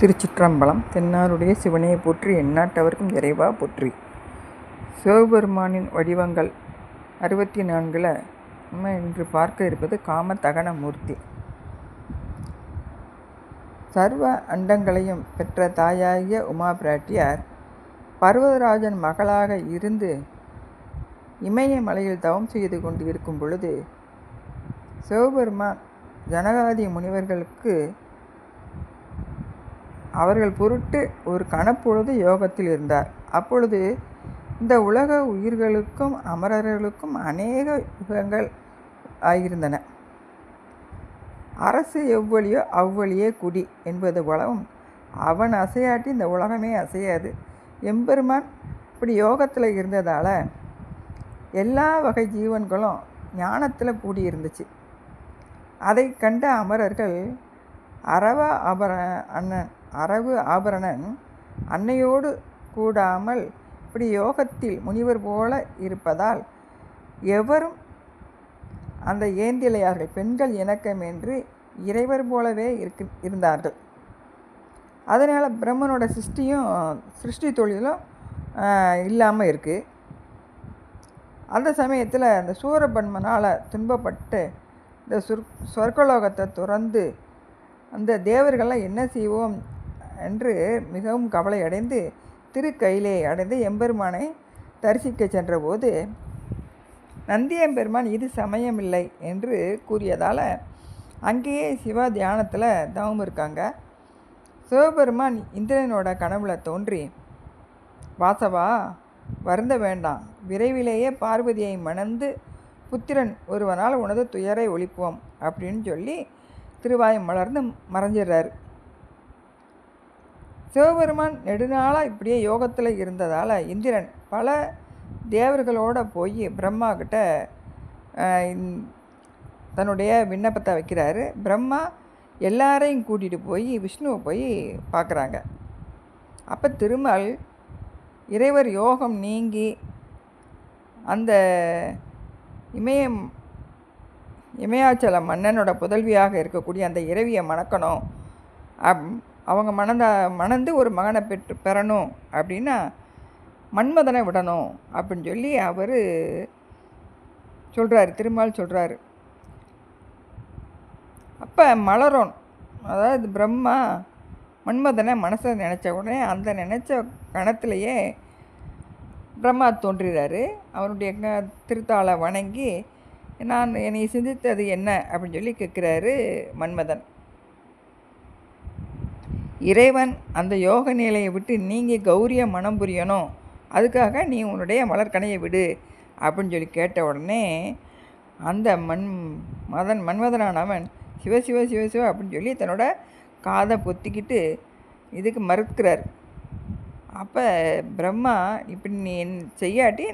திருச்சிற்றம்பலம் தென்னாருடைய சிவனையை போற்றி எந்நாட்டவர்க்கும் இறைவா போற்றி. சிவபெருமானின் வடிவங்கள் அறுபத்தி நான்கில் நம்ம இன்று பார்க்க இருப்பது காமதகன மூர்த்தி சர்வ அண்டங்களையும் பெற்ற தாயாகிய உமா பிராட்டியார் பர்வதராஜன் மகளாக இருந்து இமயமலையில் தவம் செய்து கொண்டு இருக்கும் பொழுது சிவபெருமான் ஜனகாதி முனிவர்களுக்கு அவர்கள் பொருட்டு ஒரு கணப்பொழுது யோகத்தில் இருந்தார். அப்பொழுது இந்த உலக உயிர்களுக்கும் அமரர்களுக்கும் அநேக யுகங்கள் ஆகியிருந்தன. அரசு எவ்வழியோ அவ்வழியே குடி என்பது போலவும் அவன் அசையாட்டி இந்த உலகமே அசையாது. எம்பெருமான் இப்படி யோகத்தில் இருந்ததால் எல்லா வகை ஜீவன்களும் ஞானத்தில் கூடியிருந்துச்சு அதை கண்ட அமரர்கள் அரவ அபர அண்ணன் அரவு ஆபரணன் அன்னையோடு கூடாமல் இப்படி யோகத்தில் முனிவர் போல இருப்பதால் எவரும் அந்த ஏந்திலையார்கள் பெண்கள் இணக்கம் என்று இறைவர் போலவே இருக்கு இருந்தார்கள். அதனால் பிரம்மனோட சிருஷ்டியும் சிருஷ்டி தொழிலும் இல்லாமல் இருக்குது அந்த சமயத்தில் அந்த சூரபன்மனால் துன்பப்பட்டு இந்த சொர் சொர்க்கலோகத்தை துறந்து அந்த தேவர்கள்லாம் என்ன செய்வோம்? என்று மிகவும் கவலையடைந்து திருக்கையிலே அடைந்து எம்பெருமானை தரிசிக்க சென்றபோது நந்தியம்பெருமான் இது சமயமில்லை என்று கூறியதால் அங்கேயே சிவா தியானத்தில் தவம் இருக்காங்க. சிவபெருமான் இந்திரனோட கனவுல தோன்றி வாசவா வருந்த வேண்டாம். விரைவிலேயே பார்வதியை மணந்து புத்திரன் ஒருவனால் உனது துயரை ஒழிப்போம் அப்படின்னு சொல்லி திருவாயம் மலர்ந்து மறைஞ்சிடுறாரு. சிவபெருமான் நெடுநாளாக இப்படியே யோகத்தில் இருந்ததால் இந்திரன் பல தேவர்களோடு போய் பிரம்மா கிட்ட தன்னுடைய விண்ணப்பத்தை வைக்கிறாரு. பிரம்மா எல்லாரையும் கூட்டிகிட்டு போய் விஷ்ணுவை போய் பார்க்குறாங்க அப்போ திருமல் இறைவர் யோகம் நீங்கி அந்த இமயம் இமயாச்சல மன்னனோட புதல்வியாக இருக்கக்கூடிய அந்த இறைவியை மணக்கணும். அப் அவங்க மணந்த மணந்து ஒரு மகனை பெற்று பெறணும் அப்படின்னா மன்மதனை விடணும் அப்படின்னு சொல்லி அவர் சொல்கிறாரு திருமால் சொல்கிறாரு அப்போ மலரும் அதாவது பிரம்மா மன்மதனை மனசை நினச்ச உடனே அந்த நினச்ச கணத்துலேயே பிரம்மா தோன்றுகிறாரு அவருடைய திருத்தாளை வணங்கி நான் என்னை சிந்தித்தது என்ன? அப்படின்னு சொல்லி கேட்குறாரு மன்மதன். இறைவன் அந்த யோக நிலையை விட்டு நீங்கள் கௌரிய மனம் புரியணும். அதுக்காக நீ உன்னுடைய மலர்கனையை விடு அப்படின்னு சொல்லி கேட்ட உடனே அந்த மண் மதன் மன்மதனானவன் சிவ சிவ சிவ சிவ அப்படின்னு சொல்லி தன்னோட காதை பொத்திக்கிட்டு இதுக்கு மறுக்கிறார். அப்போ பிரம்மா இப்படி நீ செய்யாட்டி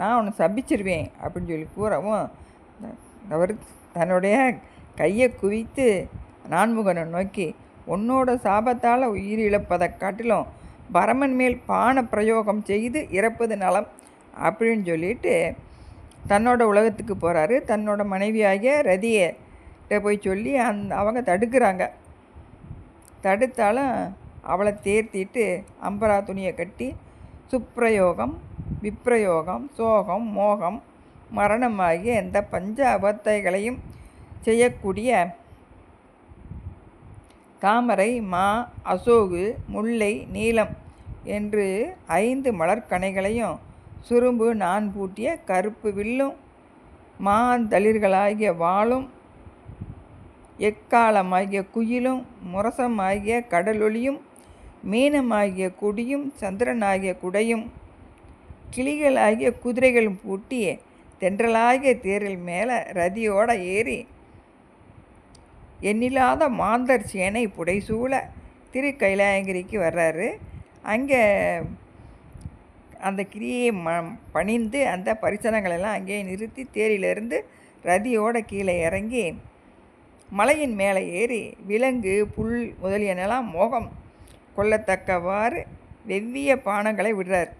நான் உன்னை சபிச்சிருவேன் அப்படின்னு சொல்லி கூறவும் அவர் தன்னுடைய கையை குவித்து நான்முகனை நோக்கி உன்னோட சாபத்தால் உயிர் இழப்பதை காட்டிலும் பரமன் மேல் பான பிரயோகம் செய்து இறப்பது நலம் அப்படின்னு சொல்லிட்டு தன்னோட உலகத்துக்கு போகிறாரு தன்னோட மனைவியாகிய ரதியை போய் சொல்லி அந் அவங்க தடுக்கிறாங்க. தடுத்தாலும் அவளை தேர்த்திட்டு அம்பரா துணியை கட்டி சுப்ரயோகம் விப்ரயோகம் சோகம் மோகம் மரணமாகிய எந்த பஞ்ச அபத்தைகளையும் செய்யக்கூடிய தாமரை மா அசோகு முல்லை நீலம் என்று ஐந்து மலர்கனைகளையும் சுரும்பு நான் பூட்டிய கருப்பு வில்லும் மாந்தளிர்களாகிய வாளும் எக்காலமாகிய குயிலும் முரசமாகிய கடலொளியும் மீனமாகிய கொடியும் சந்திரனாகிய குடையும் கிளிகளாகிய குதிரைகளும் பூட்டி தென்றலாகிய தேரில் மேலே ரதியோட ஏறி எண்ணில்லாத மாந்தர் சேனை புடைசூழ திரு கைலாயங்கிரிக்கு வர்றாரு. அங்கே அந்த கிரியை ம பணிந்து அந்த பரிசனங்களெல்லாம் அங்கேயே நிறுத்தி தேரிலிருந்து ரதியோட கீழே இறங்கி மலையின் மேலே ஏறி விலங்கு புல் முதலியனெல்லாம் மோகம் கொள்ளத்தக்கவாறு வெவ்விய பானங்களை விடுறார்.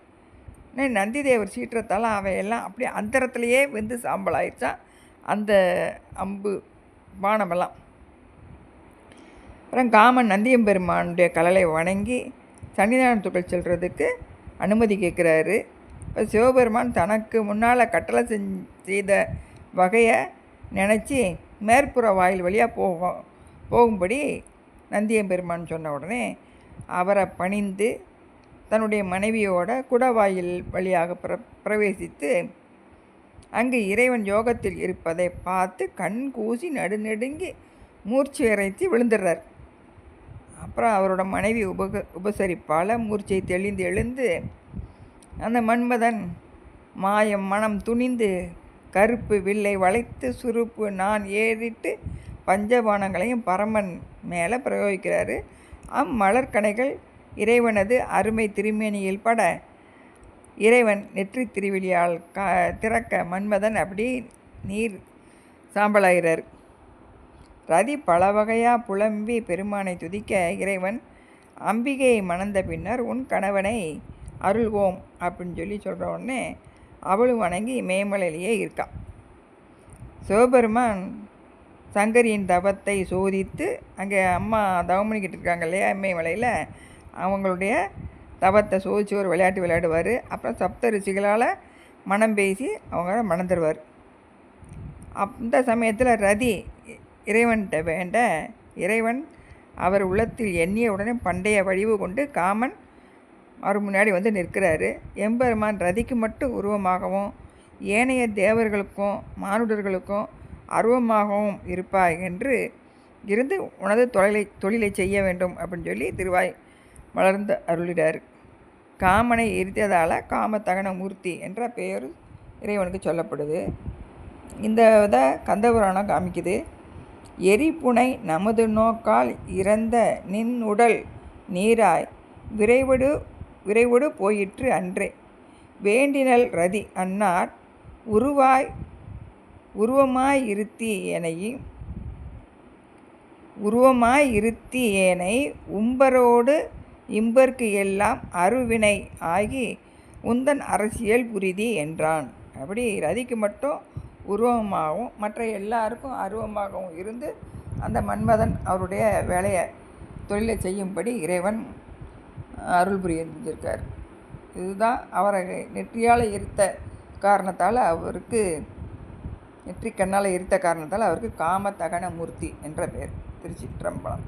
நந்திதேவர் சீற்றத்தால் அவையெல்லாம் அப்படியே அந்தரத்துலேயே வந்து சாம்பல் ஆயிடுச்சான் அந்த அம்பு பானமெல்லாம். அப்புறம் காமன் நந்தியம்பெருமானுடைய கலலை வணங்கி சன்னிதானத்துக்குள் செல்கிறதுக்கு அனுமதி கேட்குறாரு. இப்போ சிவபெருமான் தனக்கு முன்னால் கட்டளை செஞ் செய்த வகையை நினச்சி மேற்புற வாயில் வழியாக போகும் போகும்படி நந்தியம்பெருமான் சொன்ன உடனே அவரை பணிந்து தன்னுடைய மனைவியோட குடவாயில் வழியாக பிர பிரவேசித்து அங்கு இறைவன் யோகத்தில் இருப்பதை பார்த்து கண் கூசி நடுநெடுங்கி மூர்ச்சி இறைத்து விழுந்துடுறார். அப்புறம் அவரோட மனைவி உபக உபசரிப்பால் மூர்ச்சை தெளிந்து எழுந்து அந்த மன்மதன் மாயம் மனம் துணிந்து கருப்பு வில்லை வளைத்து சுருப்பு நான் ஏறிட்டு பஞ்சபானங்களையும் பரமன் மேலே பிரயோகிக்கிறாரு. அம்மலர்கனைகள் இறைவனது அருமை திருமேனியில் பட இறைவன் நெற்றி திருவிழியால் க திறக்க மன்மதன் அப்படி நீர் சாம்பலாகிறார். ரதி பல வகையாக புலம்பி பெருமானை துதிக்க இறைவன் அம்பிகையை மணந்த பின்னர் உன் கணவனை அருள்வோம் அப்படின்னு சொல்லி சொல்கிற உடனே அவளும் வணங்கி மேமலையிலேயே இருக்கான் சிவபெருமான் சங்கரியின் தவத்தை சோதித்து அங்கே அம்மா தவம் பண்ணிக்கிட்டு இருக்காங்க இல்லையா இமயமலையில் அவங்களுடைய தவத்தை சோதிச்சு ஒரு விளையாட்டு விளையாடுவார். அப்புறம் சப்த ரிஷிகளால் மனம் பேசி அவங்க மணந்துடுவார் அந்த சமயத்தில் ரதி இறைவன்கிட்ட வேண்ட இறைவன் அவர் உள்ளத்தில் எண்ணிய உடனே பண்டைய வழிவு கொண்டு காமன் அவர் முன்னாடி வந்து நிற்கிறாரு. எம்பெருமான் ரதிக்கு மட்டும் உருவமாகவும் ஏனைய தேவர்களுக்கும் மானுடர்களுக்கும் அருவமாகவும் இருப்பாய் என்று இருந்து உனது தொழிலை தொழிலை செய்ய வேண்டும் அப்படின்னு சொல்லி திருவாய் வளர்ந்து அருளிடார் காமனை எரித்ததால் காமத்தகன மூர்த்தி என்ற பெயர் இறைவனுக்கு சொல்லப்படுது. இந்த இதை கந்தபுராணம் காமிக்குது. எரிப்புனை நமது நோக்கால் இறந்த நின் உடல் நீராய் விரைவடு விரைவடு போயிற்று அன்றே. வேண்டினல் ரதி அன்னார் உருவாய் உருவமாய் இருத்தி எனையும் உருவமாய் இருத்தி ஏனை உம்பரோடு இம்பர்க்கு எல்லாம் அருவினை ஆகி உந்தன் அரசியல் புரிதி என்றான். அப்படி ரதிக்கு மட்டும் உருவமாகவும் மற்ற எல்லாருக்கும் அருவமாகவும் இருந்து அந்த மன்மதன் அவருடைய வேலையை தொழிலை செய்யும்படி இறைவன் அருள் புரிஞ்சிருக்கார். இதுதான் அவரை நெற்றியால் இருத்த காரணத்தால் அவருக்கு நெற்றி கண்ணால் இருத்த காரணத்தால் அவருக்கு காமத்தகன மூர்த்தி என்ற பெயர். திருச்சிற்றம்பலம்.